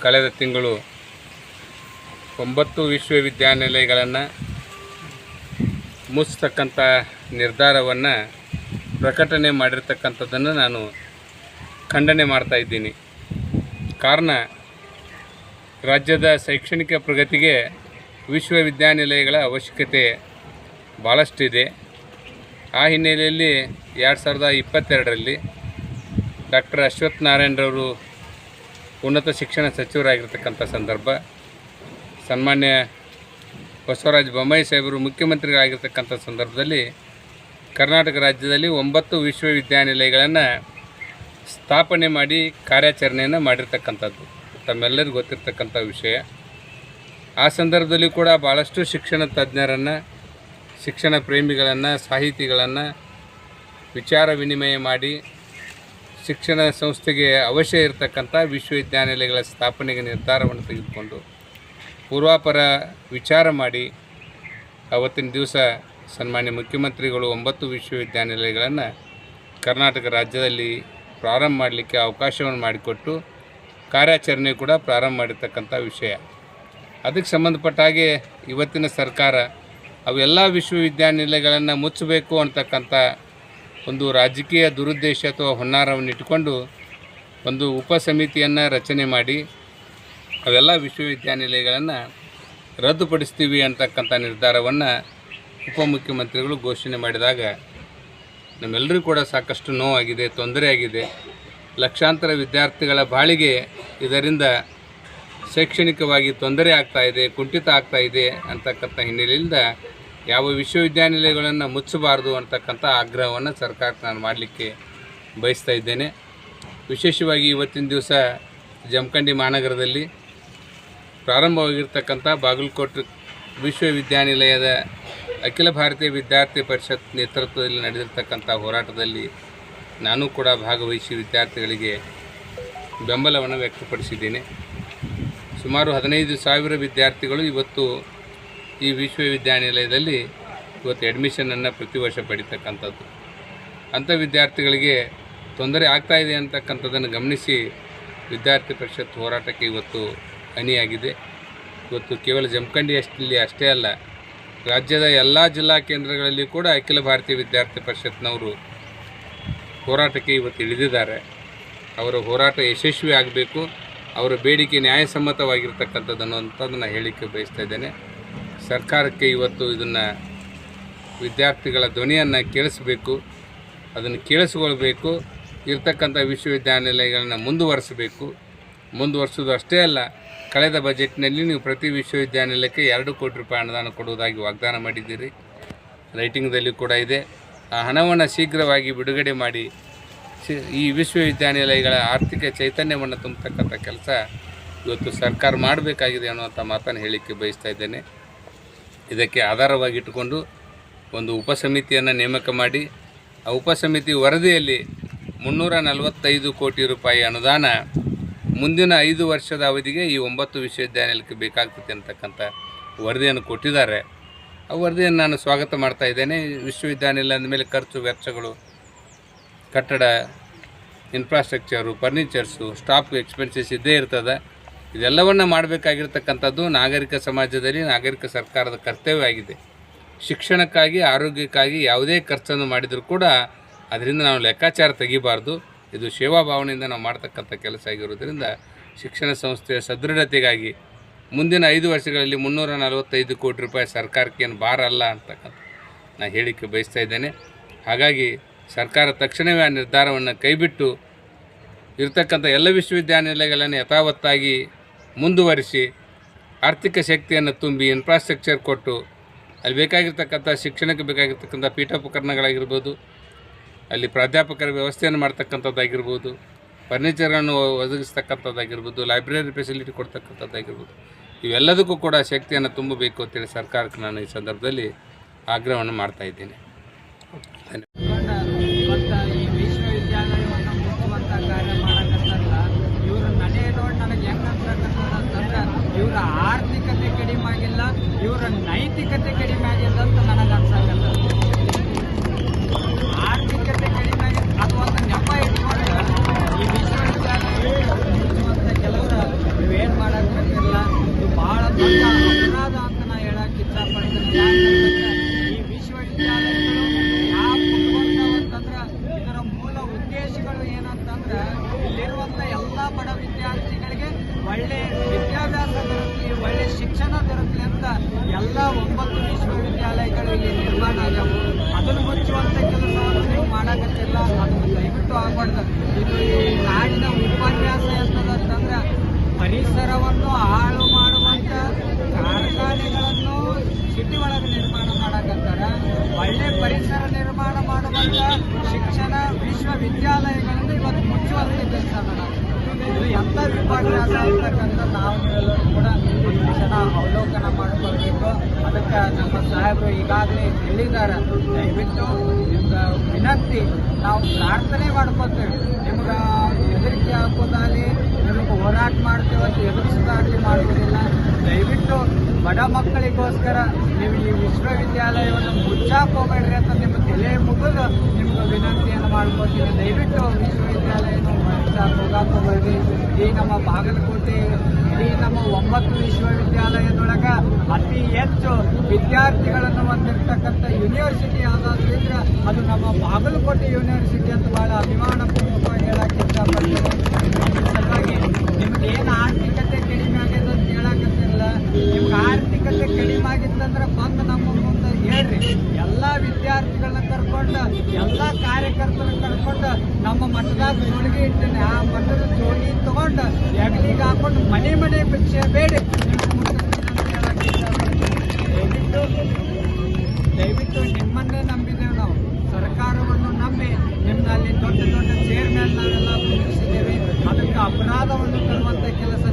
ಕಳೆದ ತಿಂಗಳು ಒಂಬತ್ತು ವಿಶ್ವವಿದ್ಯಾನಿಲಯಗಳನ್ನು ಮುಚ್ಚತಕ್ಕಂಥ ನಿರ್ಧಾರವನ್ನು ಪ್ರಕಟಣೆ ಮಾಡಿರ್ತಕ್ಕಂಥದ್ದನ್ನು ನಾನು ಖಂಡನೆ ಮಾಡ್ತಾ ಇದ್ದೀನಿ. ಕಾರಣ, ರಾಜ್ಯದ ಶೈಕ್ಷಣಿಕ ಪ್ರಗತಿಗೆ ವಿಶ್ವವಿದ್ಯಾನಿಲಯಗಳ ಅವಶ್ಯಕತೆ ಭಾಳಷ್ಟಿದೆ ಆ ಹಿನ್ನೆಲೆಯಲ್ಲಿ ಎರಡು ಸಾವಿರದ ಇಪ್ಪತ್ತೆರಡರಲ್ಲಿ ಡಾಕ್ಟರ್ ಅಶ್ವಥ್ ನಾರಾಯಣರವರು ಉನ್ನತ ಶಿಕ್ಷಣ ಸಚಿವರಾಗಿರ್ತಕ್ಕಂಥ ಸಂದರ್ಭ, ಸನ್ಮಾನ್ಯ ಬಸವರಾಜ ಬೊಮ್ಮಾಯಿ ಸಾಹೇಬರು ಮುಖ್ಯಮಂತ್ರಿಗಳಾಗಿರ್ತಕ್ಕಂಥ ಸಂದರ್ಭದಲ್ಲಿ ಕರ್ನಾಟಕ ರಾಜ್ಯದಲ್ಲಿ ಒಂಬತ್ತು ವಿಶ್ವವಿದ್ಯಾನಿಲಯಗಳನ್ನು ಸ್ಥಾಪನೆ ಮಾಡಿ ಕಾರ್ಯಾಚರಣೆಯನ್ನು ಮಾಡಿರ್ತಕ್ಕಂಥದ್ದು. ತಮ್ಮೆಲ್ಲರಿಗೂ ಗೊತ್ತಿರ್ತಕ್ಕಂಥ ವಿಷಯ. ಆ ಸಂದರ್ಭದಲ್ಲಿ ಕೂಡ ಭಾಳಷ್ಟು ಶಿಕ್ಷಣ ತಜ್ಞರನ್ನು, ಶಿಕ್ಷಣ ಪ್ರೇಮಿಗಳನ್ನು, ಸಾಹಿತಿಗಳನ್ನು ವಿಚಾರ ವಿನಿಮಯ ಮಾಡಿ ಶಿಕ್ಷಣ ಸಂಸ್ಥೆಗೆ ಅವಶ್ಯ ಇರತಕ್ಕಂಥ ವಿಶ್ವವಿದ್ಯಾನಿಲಯಗಳ ಸ್ಥಾಪನೆಗೆ ನಿರ್ಧಾರವನ್ನು ತೆಗೆದುಕೊಂಡು ಪೂರ್ವಾಪರ ವಿಚಾರ ಮಾಡಿ ಅವತ್ತಿನ ದಿವಸ ಸನ್ಮಾನ್ಯ ಮುಖ್ಯಮಂತ್ರಿಗಳು ಒಂಬತ್ತು ವಿಶ್ವವಿದ್ಯಾನಿಲಯಗಳನ್ನು ಕರ್ನಾಟಕ ರಾಜ್ಯದಲ್ಲಿ ಪ್ರಾರಂಭ ಮಾಡಲಿಕ್ಕೆ ಅವಕಾಶವನ್ನು ಮಾಡಿಕೊಟ್ಟು ಕಾರ್ಯಾಚರಣೆ ಕೂಡ ಪ್ರಾರಂಭ ಮಾಡಿರ್ತಕ್ಕಂಥ ವಿಷಯ. ಅದಕ್ಕೆ ಸಂಬಂಧಪಟ್ಟ ಹಾಗೆ ಇವತ್ತಿನ ಸರ್ಕಾರ ಅವೆಲ್ಲ ವಿಶ್ವವಿದ್ಯಾನಿಲಯಗಳನ್ನು ಮುಚ್ಚಬೇಕು ಅಂತಕ್ಕಂಥ ಒಂದು ರಾಜಕೀಯ ದುರುದ್ದೇಶ ಅಥವಾ ಹೊನ್ನಾರವನ್ನು ಇಟ್ಟುಕೊಂಡು ಒಂದು ಉಪ ಸಮಿತಿಯನ್ನು ರಚನೆ ಮಾಡಿ ಅವೆಲ್ಲ ವಿಶ್ವವಿದ್ಯಾನಿಲಯಗಳನ್ನು ರದ್ದುಪಡಿಸ್ತೀವಿ ಅಂತಕ್ಕಂಥ ನಿರ್ಧಾರವನ್ನು ಉಪಮುಖ್ಯಮಂತ್ರಿಗಳು ಘೋಷಣೆ ಮಾಡಿದಾಗ ನಮ್ಮೆಲ್ಲರಿಗೂ ಕೂಡ ಸಾಕಷ್ಟು ನೋವಾಗಿದೆ, ತೊಂದರೆ ಆಗಿದೆ. ಲಕ್ಷಾಂತರ ವಿದ್ಯಾರ್ಥಿಗಳ ಬಾಳಿಗೆ ಇದರಿಂದ ಶೈಕ್ಷಣಿಕವಾಗಿ ತೊಂದರೆ ಆಗ್ತಾ ಇದೆ, ಕುಂಠಿತ ಆಗ್ತಾ ಇದೆ ಅಂತಕ್ಕಂಥ ಹಿನ್ನೆಲೆಯಿಂದ ಯಾವ ವಿಶ್ವವಿದ್ಯಾನಿಲಯಗಳನ್ನು ಮುಚ್ಚಬಾರ್ದು ಅಂತಕ್ಕಂಥ ಆಗ್ರಹವನ್ನು ಸರ್ಕಾರಕ್ಕೆ ನಾನು ಮಾಡಲಿಕ್ಕೆ ಬಯಸ್ತಾ ಇದ್ದೇನೆ. ವಿಶೇಷವಾಗಿ ಇವತ್ತಿನ ದಿವಸ ಜಮಖಂಡಿ ಮಹಾನಗರದಲ್ಲಿ ಪ್ರಾರಂಭವಾಗಿರ್ತಕ್ಕಂಥ ಬಾಗಲಕೋಟೆ ವಿಶ್ವವಿದ್ಯಾನಿಲಯದ ಅಖಿಲ ಭಾರತೀಯ ವಿದ್ಯಾರ್ಥಿ ಪರಿಷತ್ ನೇತೃತ್ವದಲ್ಲಿ ನಡೆದಿರ್ತಕ್ಕಂಥ ಹೋರಾಟದಲ್ಲಿ ನಾನು ಕೂಡ ಭಾಗವಹಿಸಿ ವಿದ್ಯಾರ್ಥಿಗಳಿಗೆ ಬೆಂಬಲವನ್ನು ವ್ಯಕ್ತಪಡಿಸಿದ್ದೇನೆ. ಸುಮಾರು ಹದಿನೈದು ಸಾವಿರ ವಿದ್ಯಾರ್ಥಿಗಳು ಇವತ್ತು ಈ ವಿಶ್ವವಿದ್ಯಾನಿಲಯದಲ್ಲಿ ಇವತ್ತು ಅಡ್ಮಿಷನನ್ನು ಪ್ರತಿ ವರ್ಷ ಪಡಿತಕ್ಕಂಥದ್ದು. ಅಂಥ ವಿದ್ಯಾರ್ಥಿಗಳಿಗೆ ತೊಂದರೆ ಆಗ್ತಾಯಿದೆ ಅಂತಕ್ಕಂಥದ್ದನ್ನು ಗಮನಿಸಿ ವಿದ್ಯಾರ್ಥಿ ಪರಿಷತ್ ಹೋರಾಟಕ್ಕೆ ಇವತ್ತು ಹನಿಯಾಗಿದೆ. ಇವತ್ತು ಕೇವಲ ಜಮಖಂಡಿ ಅಷ್ಟಲ್ಲಿ ಅಷ್ಟೇ ಅಲ್ಲ, ರಾಜ್ಯದ ಎಲ್ಲ ಜಿಲ್ಲಾ ಕೇಂದ್ರಗಳಲ್ಲಿ ಕೂಡ ಅಖಿಲ ಭಾರತೀಯ ವಿದ್ಯಾರ್ಥಿ ಪರಿಷತ್ನವರು ಹೋರಾಟಕ್ಕೆ ಇವತ್ತು ಇಳಿದಿದ್ದಾರೆ. ಅವರ ಹೋರಾಟ ಯಶಸ್ವಿ ಆಗಬೇಕು, ಅವರ ಬೇಡಿಕೆ ನ್ಯಾಯಸಮ್ಮತವಾಗಿರ್ತಕ್ಕಂಥದ್ದನ್ನು ಅಂತದನ್ನು ಹೇಳಲಿಕ್ಕೆ ಬಯಸ್ತಾ ಇದ್ದೇನೆ. ಸರ್ಕಾರಕ್ಕೆ ಇವತ್ತು ಇದನ್ನು ವಿದ್ಯಾರ್ಥಿಗಳ ಧ್ವನಿಯನ್ನು ಕೇಳಿಸಬೇಕು, ಅದನ್ನು ಕೇಳಿಸ್ಕೊಳ್ಬೇಕು, ಇರ್ತಕ್ಕಂಥ ವಿಶ್ವವಿದ್ಯಾನಿಲಯಗಳನ್ನು ಮುಂದುವರಿಸಬೇಕು. ಮುಂದುವರಿಸೋದು ಅಷ್ಟೇ ಅಲ್ಲ, ಕಳೆದ ಬಜೆಟ್ನಲ್ಲಿ ನೀವು ಪ್ರತಿ ವಿಶ್ವವಿದ್ಯಾನಿಲಯಕ್ಕೆ ಎರಡು ಕೋಟಿ ರೂಪಾಯಿ ಅನುದಾನ ಕೊಡುವುದಾಗಿ ವಾಗ್ದಾನ ಮಾಡಿದ್ದೀರಿ. ರೈಟಿಂಗ್ದಲ್ಲಿ ಕೂಡ ಇದೆ. ಆ ಹಣವನ್ನು ಶೀಘ್ರವಾಗಿ ಬಿಡುಗಡೆ ಮಾಡಿ ಈ ವಿಶ್ವವಿದ್ಯಾನಿಲಯಗಳ ಆರ್ಥಿಕ ಚೈತನ್ಯವನ್ನು ತುಂಬತಕ್ಕಂಥ ಕೆಲಸ ಇವತ್ತು ಸರ್ಕಾರ ಮಾಡಬೇಕಾಗಿದೆ ಅನ್ನುವಂಥ ಮಾತನ್ನು ಹೇಳಲಿಕ್ಕೆ ಬಯಸ್ತಾ ಇದ್ದೇನೆ. ಇದಕ್ಕೆ ಆಧಾರವಾಗಿಟ್ಟುಕೊಂಡು ಒಂದು ಉಪಸಮಿತಿಯನ್ನು ನೇಮಕ ಮಾಡಿ, ಆ ಉಪಸಮಿತಿ ವರದಿಯಲ್ಲಿ ಮುನ್ನೂರ ನಲವತ್ತೈದು ಕೋಟಿ ರೂಪಾಯಿ ಅನುದಾನ ಮುಂದಿನ ಐದು ವರ್ಷದ ಅವಧಿಗೆ ಈ ಒಂಬತ್ತು ವಿಶ್ವವಿದ್ಯಾನಿಲಯಕ್ಕೆ ಬೇಕಾಗ್ತದೆ ಅಂತಕ್ಕಂಥ ವರದಿಯನ್ನು ಕೊಟ್ಟಿದ್ದಾರೆ. ಆ ವರದಿಯನ್ನು ನಾನು ಸ್ವಾಗತ ಮಾಡ್ತಾ ಇದ್ದೇನೆ. ವಿಶ್ವವಿದ್ಯಾನಿಲಯ ಅಂದಮೇಲೆ ಖರ್ಚು, ವೆಚ್ಚಗಳು, ಕಟ್ಟಡ ಇನ್ಫ್ರಾಸ್ಟ್ರಕ್ಚರು ಫರ್ನಿಚರ್ಸು ಸ್ಟಾಫ್ ಎಕ್ಸ್ಪೆನ್ಸಸ್ ಇದ್ದೇ ಇರ್ತದೆ. ಇದೆಲ್ಲವನ್ನು ಮಾಡಬೇಕಾಗಿರ್ತಕ್ಕಂಥದ್ದು ನಾಗರಿಕ ಸಮಾಜದಲ್ಲಿ ನಾಗರಿಕ ಸರ್ಕಾರದ ಕರ್ತವ್ಯ ಆಗಿದೆ. ಶಿಕ್ಷಣಕ್ಕಾಗಿ, ಆರೋಗ್ಯಕ್ಕಾಗಿ ಯಾವುದೇ ಖರ್ಚನ್ನು ಮಾಡಿದರೂ ಕೂಡ ಅದರಿಂದ ನಾವು ಲೆಕ್ಕಾಚಾರ ತೆಗಿಬಾರ್ದು. ಇದು ಸೇವಾ ಭಾವನೆಯಿಂದ ನಾವು ಮಾಡ್ತಕ್ಕಂಥ ಕೆಲಸ ಆಗಿರೋದರಿಂದ ಶಿಕ್ಷಣ ಸಂಸ್ಥೆಯ ಸದೃಢತೆಗಾಗಿ ಮುಂದಿನ ಐದು ವರ್ಷಗಳಲ್ಲಿ ಮುನ್ನೂರ ನಲವತ್ತೈದು ಕೋಟಿ ರೂಪಾಯಿ ಸರ್ಕಾರಕ್ಕೆ ಏನು ಭಾರ ಅಲ್ಲ ಅಂತಕ್ಕಂಥ ನಾನು ಹೇಳಿಕೆ ಬಯಸ್ತಾ ಇದ್ದೇನೆ. ಹಾಗಾಗಿ ಸರ್ಕಾರ ತಕ್ಷಣವೇ ಆ ನಿರ್ಧಾರವನ್ನು ಕೈಬಿಟ್ಟು ಇರತಕ್ಕಂಥ ಎಲ್ಲ ವಿಶ್ವವಿದ್ಯಾನಿಲಯಗಳನ್ನು ಯಥಾವತ್ತಾಗಿ ಮುಂದುವರಿಸಿ ಆರ್ಥಿಕ ಶಕ್ತಿಯನ್ನು ತುಂಬಿ ಇನ್ಫ್ರಾಸ್ಟ್ರಕ್ಚರ್ ಕೊಟ್ಟು ಅಲ್ಲಿ ಬೇಕಾಗಿರ್ತಕ್ಕಂಥ ಶಿಕ್ಷಣಕ್ಕೆ ಬೇಕಾಗಿರ್ತಕ್ಕಂಥ ಪೀಠೋಪಕರಣಗಳಾಗಿರ್ಬೋದು, ಅಲ್ಲಿ ಪ್ರಾಧ್ಯಾಪಕರ ವ್ಯವಸ್ಥೆಯನ್ನು ಮಾಡ್ತಕ್ಕಂಥದ್ದಾಗಿರ್ಬೋದು ಫರ್ನಿಚರನ್ನು ಒದಗಿಸ್ತಕ್ಕಂಥದ್ದಾಗಿರ್ಬೋದು ಲೈಬ್ರರಿ ಫೆಸಿಲಿಟಿ ಕೊಡ್ತಕ್ಕಂಥದ್ದಾಗಿರ್ಬೋದು, ಇವೆಲ್ಲದಕ್ಕೂ ಕೂಡ ಶಕ್ತಿಯನ್ನು ತುಂಬಬೇಕು ಅಂತೇಳಿ ಸರ್ಕಾರಕ್ಕೆ ನಾನು ಈ ಸಂದರ್ಭದಲ್ಲಿ ಆಗ್ರಹವನ್ನು ಮಾಡ್ತಾ ಇದ್ದೇನೆ. ಇಲ್ಲಿ ನಿರ್ಮಾಣ ಆಗ್ಯಾವು ಅದನ್ನು ಮುಚ್ಚುವಂಥ ಕೆಲಸವನ್ನು ನೀವು ಮಾಡಕತ್ತಿಲ್ಲ ಅದನ್ನು ದಯವಿಟ್ಟು ಆಗಬಾರ್ದು. ಇದು ಈ ನಾಡಿನ ಉಪನ್ಯಾಸ ಎಂತದಂತಂದ್ರೆ ಪರಿಸರವನ್ನು ಹಾಳು ಮಾಡುವಂಥ ಕಾರ್ಖಾನೆಗಳನ್ನು ಸಿಟಿ ಒಳಗೆ ನಿರ್ಮಾಣ ಮಾಡಕತ್ತಾರ. ಒಳ್ಳೆ ಪರಿಸರ ನಿರ್ಮಾಣ ಮಾಡುವಂತ ಶಿಕ್ಷಣ ವಿಶ್ವವಿದ್ಯಾಲಯಗಳನ್ನು ಇವತ್ತು ಮುಚ್ಚುವಂಥ ಕೆಲಸ ಮಾಡಕ್ಕೆ ಇದು ಎಂಥ ವಿಪರ್ಯಾಸ ಅಂತಕ್ಕಂಥ ನಾವು ಕೂಡ ಒಂದು ಕ್ಷಣ ಅವಲೋಕನ ಮಾಡ್ಕೊಳ್ಬೇಕು ಅದಕ್ಕೆ ನಮ್ಮ ಸಾಹೇಬರು ಈಗಾಗಲೇ ಹೇಳಿದ್ದಾರೆ. ದಯವಿಟ್ಟು ನಿಮ್ಗೆ ವಿನಂತಿ ನಾವು ಪ್ರಾರ್ಥನೆ ಮಾಡ್ಕೊತೇವೆ. ನಿಮ್ಗೆ ಹೆದರಿಕೆ ಹಾಕೋದಾಗಲಿ ನಿಮಗೆ ಹೋರಾಟ ಮಾಡ್ತೇವೆ ಅಂತ ಎದುರಿಸೋದಾಗಲಿ ಮಾಡುವುದಿಲ್ಲ. ದಯವಿಟ್ಟು ಬಡ ಮಕ್ಕಳಿಗೋಸ್ಕರ ನೀವು ಈ ವಿಶ್ವವಿದ್ಯಾಲಯವನ್ನು ಮುಚ್ಚಾಕ್ ಹೋಗ್ಬೇಡ್ರಿ ಅಂತ ನಿಮ್ಮ ತಲೆ ಮುಗಿದು ನಿಮ್ಗೆ ವಿನಂತಿಯನ್ನು ಮಾಡ್ಕೋತೀವಿ ದಯವಿಟ್ಟು ವಿಶ್ವವಿದ್ಯಾಲಯನ ಮುಚ್ಚಾಕ್ ಈ ನಮ್ಮ ಬಾಗಲಕೋಟೆ ಇಡೀ ನಮ್ಮ ಒಂಬತ್ತು ವಿಶ್ವವಿದ್ಯಾಲಯದೊಳಗ ಅತಿ ಹೆಚ್ಚು ವಿದ್ಯಾರ್ಥಿಗಳನ್ನು ಹೊಂದಿರತಕ್ಕಂಥ ಯೂನಿವರ್ಸಿಟಿ ಯಾವುದಾದ್ರಿಂದ ಅದು ನಮ್ಮ ಬಾಗಲಕೋಟೆ ಯೂನಿವರ್ಸಿಟಿ ಅಂತ ಬಹಳ ಅಭಿಮಾನಪೂರ್ವಕವಾಗಿ ಹೇಳಕ್ಕೆ ನಮ್ಮ ಮಠದಾಗ ಜೋಳಿಗೆ ಇಟ್ಟೇನೆ ಆ ಮಠದ ಜೋಳಿ ತಗೊಂಡು ಹೆಗಲಿಗೆ ಹಾಕೊಂಡು ಮನೆ ಮನೆ ಭಿಕ್ಷೆ ಬೇಡಿ. ದಯವಿಟ್ಟು ದಯವಿಟ್ಟು ನಿಮ್ಮನ್ನೇ ನಂಬಿದ್ದೇವೆ ನಾವು. ಸರ್ಕಾರವನ್ನು ನಂಬಿ ನಿಮ್ಮಲ್ಲಿ ದೊಡ್ಡ ದೊಡ್ಡ ಚೇರ್ಮನ್ ನಾವೆಲ್ಲ ಕುಂದಿಸಿದ್ದೇವೆ ಅದಕ್ಕೆ ಅಪರಾಧವನ್ನು ತರುವಂಥ ಕೆಲಸ